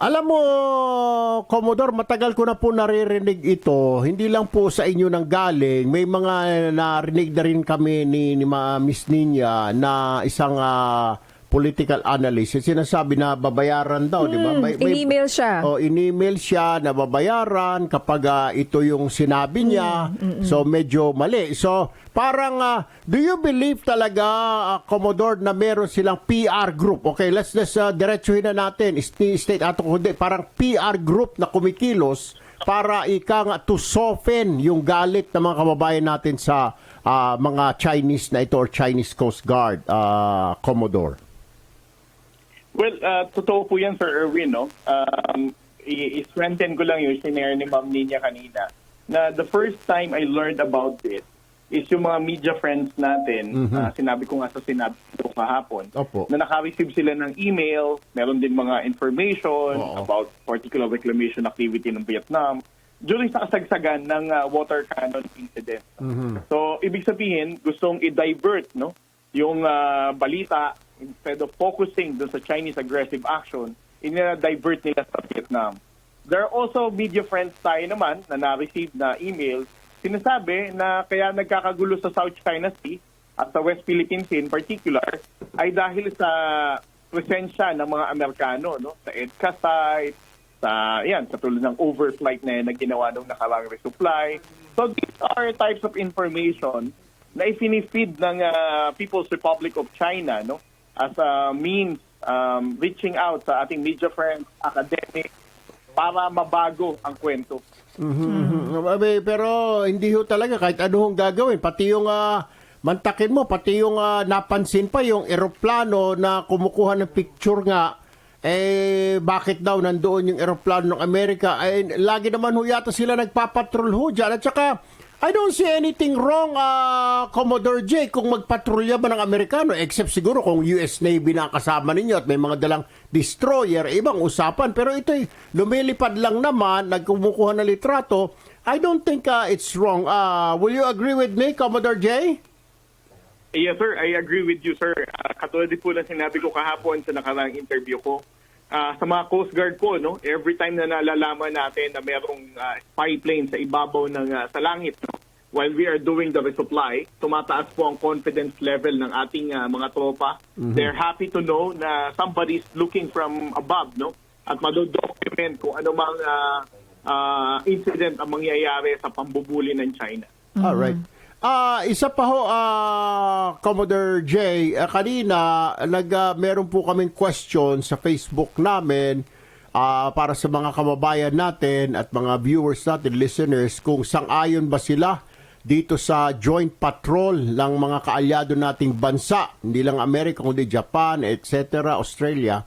Alam mo, Commodore, matagal ko na po naririnig ito. Hindi lang po sa inyo nang galing. May mga narinig na rin kami ni, ni Miss Ninya na isang ah, political analyst. Sinasabi na babayaran daw, di ba? May- may- In-email siya. Oh, in-email siya na babayaran kapag ah, ito yung sinabi niya. So medyo mali. So parang ah, do you believe talaga ah, Commodore na meron silang PR group? Okay, let's let's uh, diretsuhin na natin. State, state ato kundi parang PR group na kumikilos para ika nga to soften yung galit ng mga kababayan natin sa ah, mga Chinese na ito or Chinese Coast Guard, ah, Commodore. Well, uh, totoo po yan, Sir Erwin, no? Um, i-strengthen ko lang yung sinare ni Ma'am Ninya kanina na the first time I learned about this is yung mga media friends natin, ah, sinabi ko nga sa sinabi ko kahapon, Opo. na naka-receive sila ng email, meron din mga information Oo. about particular reclamation activity ng Vietnam during sa kasagsagan ng ah, water cannon incident. So, ibig sabihin, gustong i-divert no, yung ah, balita instead of focusing dun sa Chinese aggressive action, ina-divert nila sa Vietnam. There are also media friends tayo naman na na-receive na emails sinasabi na kaya nagkakagulo sa South China Sea at sa West Philippine Sea in particular ay dahil sa presensya ng mga Amerikano no? Sa EDCA site sa yan sa tulad ng overflight na, na ginawa nung nakarang resupply. So these are types of information na ifinifeed ng ah, People's Republic of China no as a means um, reaching out sa ating media friends academics para mabago ang kwento Mhm. Abe, Pero hindi ho talaga kahit ano hong gagawin. Pati yung ah, mantakin mo, pati yung ah, napansin pa yung eroplano na kumukuha ng picture nga. Eh, bakit daw nandoon yung eroplano ng Amerika? Eh, lagi naman ho yata sila nagpapatrol ho dyan. At saka, I don't see anything wrong, ah, Commodore J, kung magpatrolya ba ng Amerikano, except siguro kung US Navy na ang kasama ninyo at may mga dalang destroyer, ibang usapan. Pero ito'y lumilipad lang naman, nagkumukuha ng litrato. I don't think ah, it's wrong. Ah, will you agree with me, Commodore J? Yes, sir. I agree with you, sir. Uh, katulad din po ng sinabi ko kahapon sa nakarang interview ko, ah, sa mga Coast Guard po, no, every time na nalalaman natin na merong ah, spy plane sa ibabaw ng ah, sa langit, no, while we are doing the resupply, tumataas po ang confidence level ng ating ah, mga tropa. They're happy to know na somebody's looking from above, no, at madodocument kung ano mang ah, ah, incident ang mangyayari sa pambubuli ng China. All right. Ah, isa pa ho, ah, Commodore J, ah, kanina nag ah, meron po kaming question sa Facebook namin ah, para sa mga kababayan natin at mga viewers natin, listeners, kung sang-ayon ba sila dito sa joint patrol ng mga kaalyado nating bansa, hindi lang Amerika kundi Japan, etc., Australia.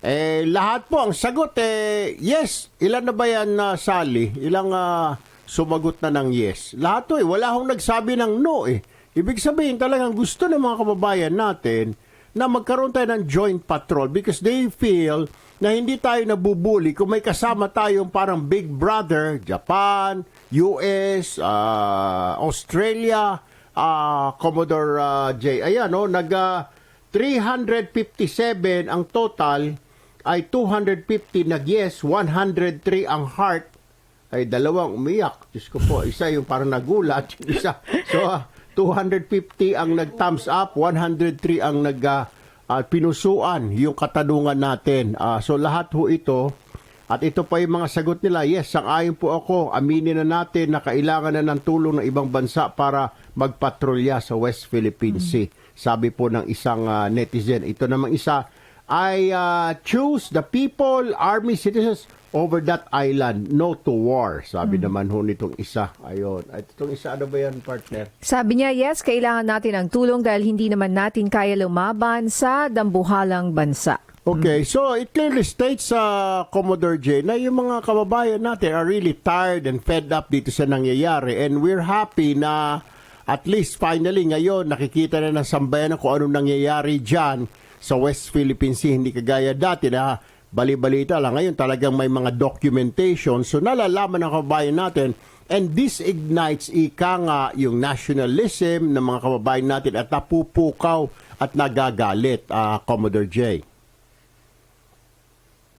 Eh, lahat po, ang sagot eh, yes. Ilan na ba yan na Sally? Ilang ah, sumagot na ng yes? Lahat to eh. Wala akong nagsabi ng no eh. Ibig sabihin talagang gusto ng mga kababayan natin na magkaroon tayo ng joint patrol because they feel na hindi tayo nabubuli kung may kasama tayong parang big brother, Japan, US, ah, Australia, ah, Commodore ah, J. Ayan, no, nag ah, 357 ang total ay 250 nag yes, 103 ang heart ay dalawang umiyak. Diyos ko po, isa yung parang nagulat, yung isa. So, ah, 250 ang nag-thumbs up, 103 ang nag ah, ah, pinusuan yung katanungan natin. Ah, so, lahat ho ito, at ito pa yung mga sagot nila, yes, sang-ayon po ako, aminin na natin na kailangan na ng tulong ng ibang bansa para magpatrolya sa West Philippine Sea. Sabi po ng isang ah, netizen. Ito namang isa, I uh, choose the people, army citizens over that island, no to war. Sabi naman ho nitong isa. Ayun. At itong isa, ano ba yan, partner? Sabi niya, yes, kailangan natin ng tulong dahil hindi naman natin kaya lumaban sa dambuhalang bansa. Okay, so it clearly states sa Commodore J na yung mga kababayan natin are really tired and fed up dito sa nangyayari and we're happy na at least finally ngayon nakikita na ng sambayan kung anong nangyayari dyan sa West Philippine Sea. Hindi kagaya dati na bali-balita lang. Ngayon talagang may mga documentation. So nalalaman ng kababayan natin and this ignites ika nga yung nationalism ng mga kababayan natin at napupukaw at nagagalit, ah, Commodore J.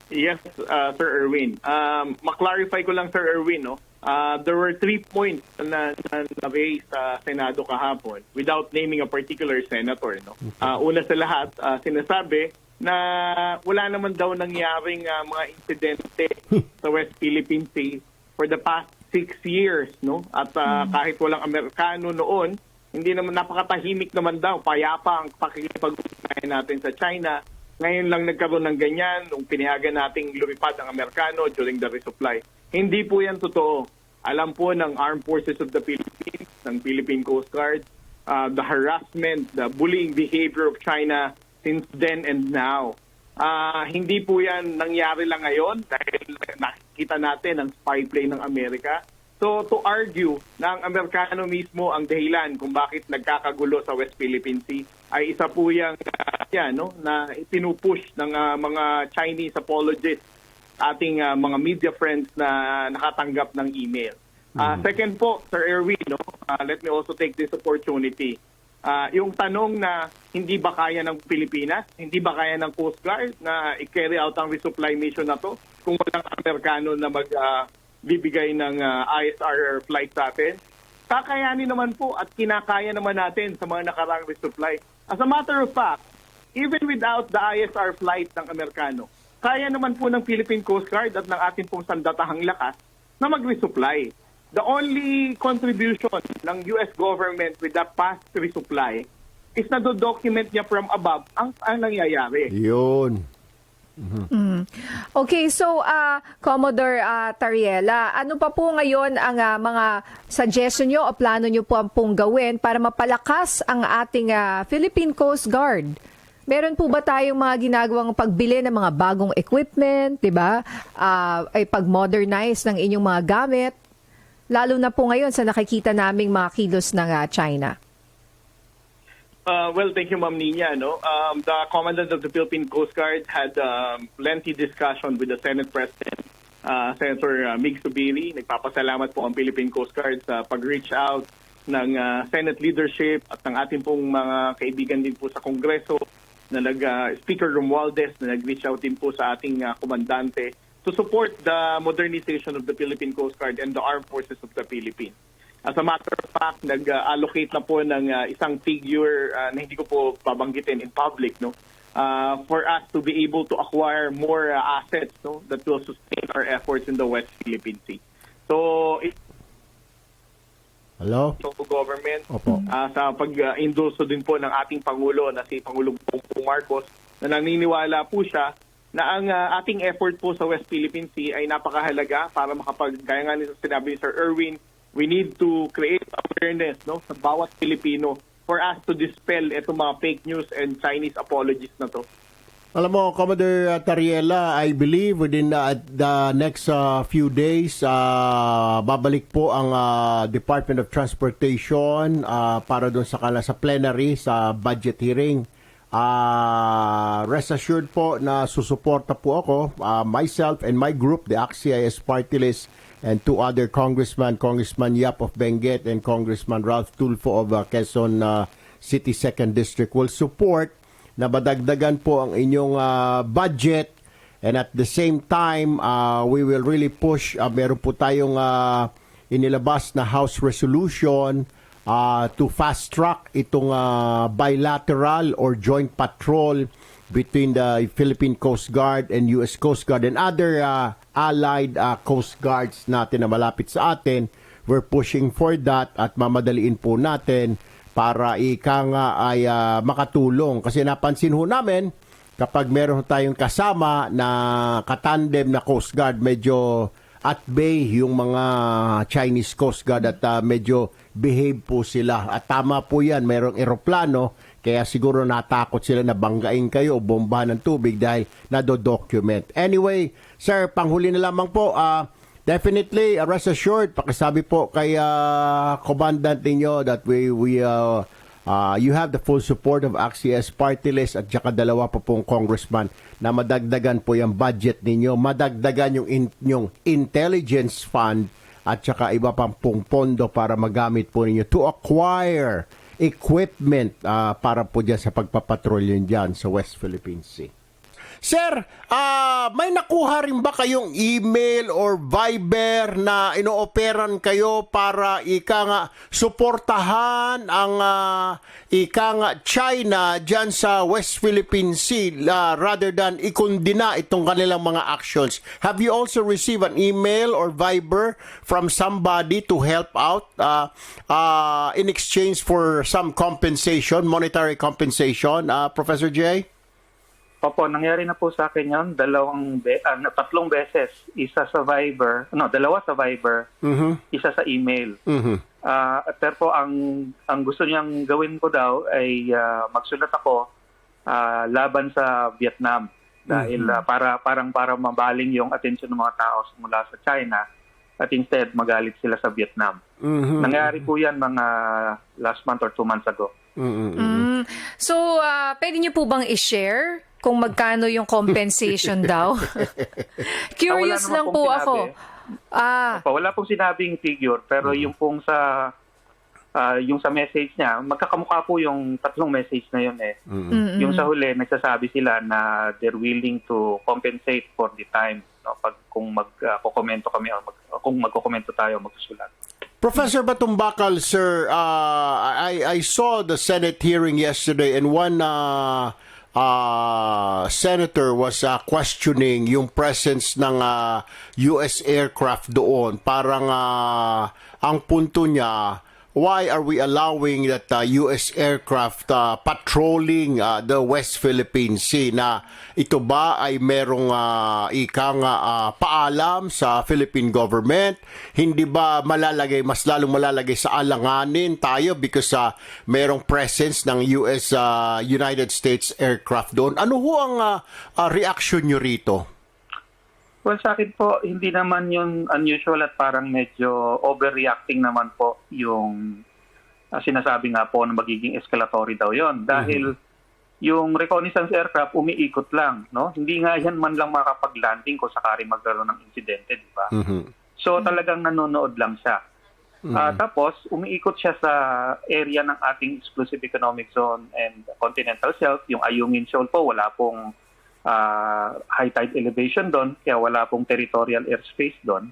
Yes, uh, Sir Erwin. Um, maklarify ko lang, Sir Erwin, no? Uh, there were three points na, na, na-raise sa Senado kahapon without naming a particular senator. No? Uh, una sa lahat, uh, sinasabi na wala naman daw nangyaring uh, mga insidente sa West Philippine Sea for the past six years. No? At uh, kahit walang Amerikano noon, hindi naman napakatahimik naman daw, payapa ang pakikipag-ugnayan natin sa China. Ngayon lang nagkaroon ng ganyan nung pinayagan nating lumipad ang Amerikano during the resupply. Hindi po yan totoo. Alam po ng Armed Forces of the Philippines, ng Philippine Coast Guard, uh, the harassment, the bullying behavior of China since then and now. Ah, hindi po yan nangyari lang ngayon dahil nakikita natin ang spy plane ng Amerika. So to argue na ang Amerikano mismo ang dahilan kung bakit nagkakagulo sa West Philippine Sea ay isa po yung ah, yan, no, na pinupush ng ah, mga Chinese apologists ating ah, mga media friends na nakatanggap ng email. Ah, Second po, Sir Erwin, no, ah, let me also take this opportunity. Ah, yung tanong na hindi ba kaya ng Pilipinas, hindi ba kaya ng Coast Guard na i-carry out ang resupply mission na to kung walang Amerikano na mag ah, bibigay ng ah, ISR flight sa atin? Kakayanin naman po at kinakaya naman natin sa mga nakarang resupply. As a matter of fact, even without the ISR flight ng Amerikano, kaya naman po ng Philippine Coast Guard at ng ating pong sandatahang lakas na mag-resupply. The only contribution ng US government with the past resupply is na document niya from above ang, ang nangyayari. Yun. Okay, so ah, Commodore ah, Tariela, ano pa po ngayon ang ah, mga suggestion nyo o plano nyo po ang pong gawin para mapalakas ang ating ah, Philippine Coast Guard? Meron po ba tayong mga ginagawang pagbili ng mga bagong equipment, 'di ba? Ah, ay pag-modernize ng inyong mga gamit, lalo na po ngayon sa nakikita naming mga kilos ng ah, China. Uh, well, thank you, Ma'am Nina. No? Um, the Commandant of the Philippine Coast Guard had um, lengthy discussion with the Senate President, uh, Senator uh, Mig Subiri. Nagpapasalamat po ang Philippine Coast Guard sa pag-reach out ng uh, Senate leadership at ng ating pong mga kaibigan din po sa Kongreso na nag uh, Speaker Romualdez na nag-reach out din po sa ating uh, komandante to support the modernization of the Philippine Coast Guard and the Armed Forces of the Philippines. As a matter of fact, nag-allocate na po ng uh, isang figure uh, na hindi ko po babanggitin in public, no? Uh, for us to be able to acquire more uh, assets no, that will sustain our efforts in the West Philippine Sea. So, it, Hello? so government Opo. ah, sa pag-endorso din po ng ating Pangulo na si Pangulong Bongbong Marcos na naniniwala po siya na ang ah, ating effort po sa West Philippine Sea ay napakahalaga para makapag, kaya nga nito sinabi ni Sir Erwin, we need to create awareness no, sa bawat Pilipino for us to dispel itong mga fake news and Chinese apologies na to. Alam mo, Commodore Tariela, I believe within uh, the next uh, few days, uh, babalik po ang uh, Department of Transportation uh, para doon sa kala sa plenary sa budget hearing. Uh, rest assured po na susuporta po ako, uh, myself and my group, the AXIS Party List, and two other congressmen, Congressman Yap of Benguet and Congressman Ralph Tulfo of uh, Quezon uh, City 2nd District will support na badagdagan po ang inyong ah, budget and at the same time ah, we will really push uh, meron po tayong ah, inilabas na house resolution ah, to fast track itong ah, bilateral or joint patrol between the Philippine Coast Guard and US Coast Guard and other ah, allied ah, coast guards natin na malapit sa atin. We're pushing for that at mamadaliin po natin para ika nga ay ah, makatulong. Kasi napansin ho namin, kapag meron tayong kasama na katandem na Coast Guard, medyo at bay yung mga Chinese Coast Guard at ah, medyo behave po sila. At tama po yan, merong eroplano, kaya siguro natakot sila na banggain kayo o bomba ng tubig dahil nado-document. Anyway, sir, panghuli na lamang po, ah, Definitely, rest assured, pakisabi po kay uh, commandant ninyo that we, we uh, uh, you have the full support of AXIS party list at saka dalawa pa pong congressman na madagdagan po yung budget ninyo, madagdagan yung, in, yung intelligence fund at saka iba pang pong pondo para magamit po ninyo to acquire equipment uh, para po dyan sa pagpapatrolyo dyan sa West Philippine Sea. Sir, ah, may nakuha rin ba kayong email or Viber na inooperan kayo para ika nga suportahan ang ah, ika nga China dyan sa West Philippine Sea ah, rather than ikundina itong kanilang mga actions? Have you also received an email or Viber from somebody to help out ah, ah, in exchange for some compensation, monetary compensation, ah, Professor J? Opo, nangyari na po sa akin yun, dalawang, be- ah, tatlong beses. Isa sa Viber, no, dalawa sa Viber, isa sa email. Mhm. Ah, pero po, ang, ang gusto niyang gawin ko daw ay ah, magsulat ako ah, laban sa Vietnam. Dahil ah, para, parang para mabaling yung atensyon ng mga tao mula sa China at instead magalit sila sa Vietnam. Mhm. Nangyari po yan mga last month or two months ago. Mhm. Mm. So, ah, pwede niyo po bang i-share kung magkano yung compensation daw? Curious Ah, lang po sinabi. ako. Ah, wala pong sinabing figure, pero yung pong sa ah, yung sa message niya, magkakamukha po yung tatlong message na yun eh. Yung sa huli, nagsasabi sila na they're willing to compensate for the time no, pag kung magkokomento kami o mag, kung magkokomento tayo magsusulat. Professor Batumbakal, sir, uh, I, I saw the Senate hearing yesterday and one uh, uh, senator was uh, questioning yung presence ng uh, US aircraft doon. Parang uh, ang punto niya, why are we allowing that uh, US aircraft uh, patrolling uh, the West Philippine Sea? Na ito ba ay merong uh, ika nga uh, paalam sa Philippine government? Hindi ba malalagay mas lalong malalagay sa alanganin tayo because uh, merong presence ng US uh, United States aircraft doon? Ano ho ang uh, uh, reaction nyo rito Well, sa akin po, hindi naman yung unusual at parang medyo overreacting naman po yung ah, sinasabi nga po na magiging escalatory daw yon Dahil yung reconnaissance aircraft umiikot lang, no? Hindi nga yan man lang makapag-landing kung sakari magkaroon ng insidente, di ba? So talagang nanonood lang siya. Ah, tapos, umiikot siya sa area ng ating exclusive economic zone and continental shelf. Yung Ayungin Shoal po, wala pong high tide elevation doon, kaya wala pong territorial airspace doon.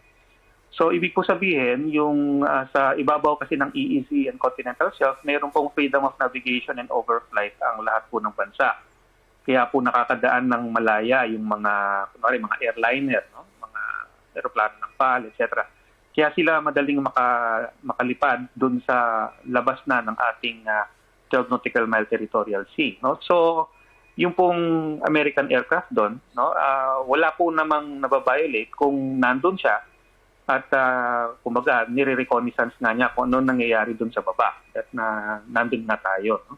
So, ibig po sabihin, yung ah, sa ibabaw kasi ng EEZ and continental shelf, mayroon pong freedom of navigation and overflight ang lahat po ng bansa. Kaya po nakakadaan ng malaya yung mga, kunwari, mga airliner, no? mga aeroplano ng PAL, etc. Kaya sila madaling maka, makalipad dun sa labas na ng ating ah, 12 nautical mile territorial sea. No? So, yung pong American aircraft doon, no, ah, wala po namang nababiolate kung nandun siya at uh, kumbaga nire-reconnaissance nga niya kung ano nangyayari doon sa baba at na nandun na tayo. No?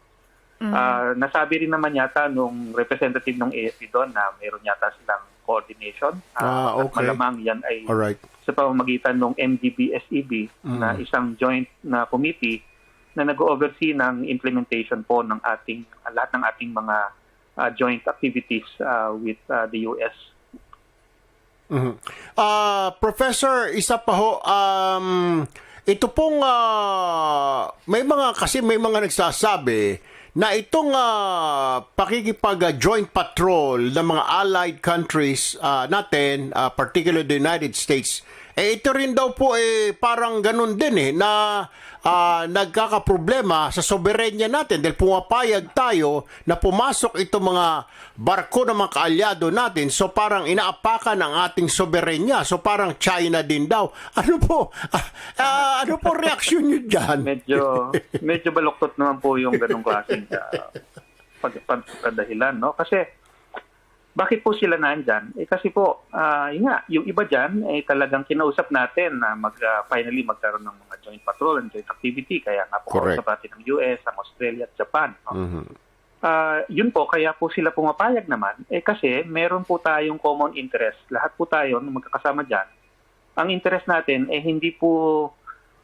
Ah, nasabi rin naman yata nung representative ng AFP doon na mayroon yata silang coordination. Ah, at okay. malamang yan ay alright sa pamamagitan ng MDB-SEB E na isang joint na committee na nag-oversee ng implementation po ng ating lahat ng ating mga uh, joint activities uh, with uh, the US. Mhm. Ah, Professor, isa pa ho, um, ito pong, ah, may mga, kasi may mga nagsasabi na itong ah, pakikipag-joint patrol ng mga allied countries ah, natin, ah, particularly the United States, eh ito rin daw po eh parang ganun din eh na ah, nagkakaproblema sa soberenya natin dahil pumapayag tayo na pumasok itong mga barko ng mga kaalyado natin. So parang inaapakan ang ating soberenya. So parang China din daw. Ano po? Ah, ah, ano po reaksyon nyo dyan? Medyo medyo baluktot naman po yung ganung klaseng uh, pag, pag, pagdahilan, no? Kasi bakit po sila nandyan? Eh kasi po, ah yun nga, yung iba dyan, eh talagang kinausap natin na mag, ah, finally magkaroon ng mga joint patrol and joint activity. Kaya nga po kausap natin ng US, ang Australia at Japan. no? Mhm. Ah, yun po, kaya po sila pumapayag naman. Eh kasi meron po tayong common interest. Lahat po tayo na magkakasama dyan. Ang interest natin eh hindi po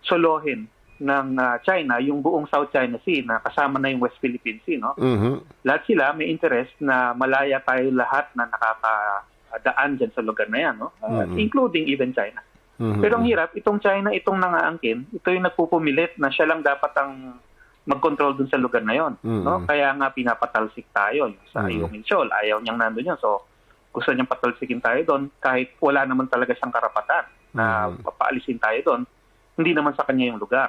solohin ng ah, China yung buong South China Sea na kasama na yung West Philippine Sea. No? Mhm. Lahat sila may interest na malaya tayo lahat na nakakadaan dyan sa lugar na yan. No? Ah, Including even China. Mhm. Pero ang hirap, itong China, itong nangaangkin, ito yung nagpupumilit na siya lang dapat ang mag-control dun sa lugar na yon. Mhm. No? Kaya nga pinapatalsik tayo yung sa Mhm. Ayungin Shoal. Ayaw niyang nandun yun. So, gusto niyang patalsikin tayo doon kahit wala naman talaga siyang karapatan na Mm. papaalisin tayo doon. Hindi naman sa kanya yung lugar.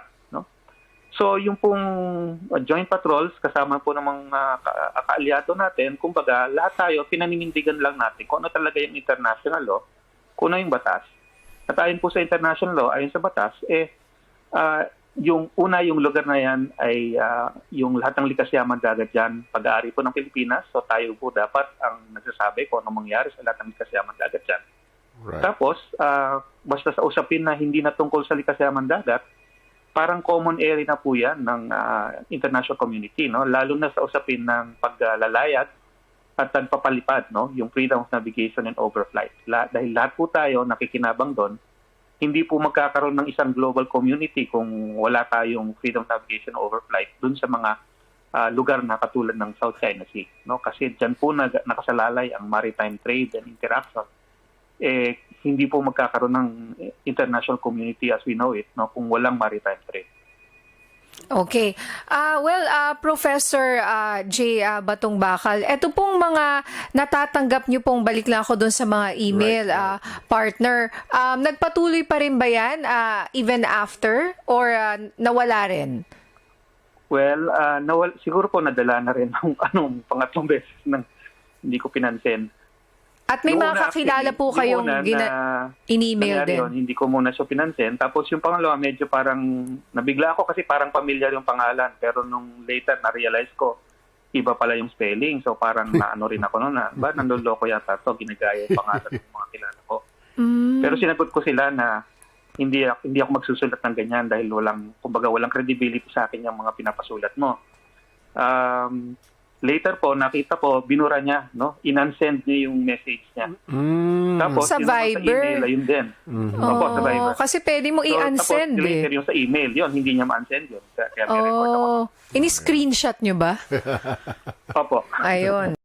So yung pong uh, joint patrols kasama po ng mga ka- kaalyado natin, kumbaga lahat tayo pinaninindigan lang natin kung ano talaga yung international law, kung ano yung batas. At ayon po sa international law, ayon sa batas, eh ah, yung una yung lugar na yan ay ah, yung lahat ng likas yaman dagat dyan, pag-aari po ng Pilipinas. So tayo po dapat ang nagsasabi kung ano mangyari sa lahat ng likas yaman dagat dyan. Right. Tapos, ah, basta sa usapin na hindi na tungkol sa likas yaman dagat, parang common area na po yan ng ah, international community, no? lalo na sa usapin ng paglalayag at pagpapalipad, no? yung freedom of navigation and overflight. La- dahil lahat po tayo nakikinabang doon, hindi po magkakaroon ng isang global community kung wala tayong freedom of navigation and overflight dun sa mga ah, lugar na katulad ng South China Sea. No? Kasi dyan po nag- nakasalalay ang maritime trade and interaction eh hindi po magkakaroon ng international community as we know it no kung walang maritime trade. Okay. Ah well, ah, Professor ah, J. ah, Batong Bakal, eto pong mga natatanggap niyo pong balik lang ako doon sa mga email, ah, partner. Um, nagpatuloy pa rin ba yan ah, even after or ah, nawala rin? Well, ah, nawal, siguro po nadala na rin ng anong pangatlong beses nang hindi ko pinansin. At may Noong mga kakilala po yung kayong una gina- na in-email din. yun, hindi ko muna siya pinansin. Tapos yung pangalawa, medyo parang nabigla ako kasi parang familiar yung pangalan. Pero nung later, na-realize ko, iba pala yung spelling. So parang naano rin ako noon na, ba, nandoloko yata to, ginagaya yung pangalan ng mga kilala ko. Mm. Pero sinagot ko sila na hindi ako, hindi ako magsusulat ng ganyan dahil walang kumbaga walang credibility sa akin yung mga pinapasulat mo. Um, later po nakita ko binura niya, no? Inansend niya yung message niya. Mm. Tapos Sa yung Viber? Sa email, ayun din. Opo, sa Viber. Oh, kasi pwede mo So, i-unsend tapos, eh. later yung sa email, yun, hindi niya ma-unsend yun. Kaya, kaya. Oh, ini-screenshot nyo ba? Opo. Ayun.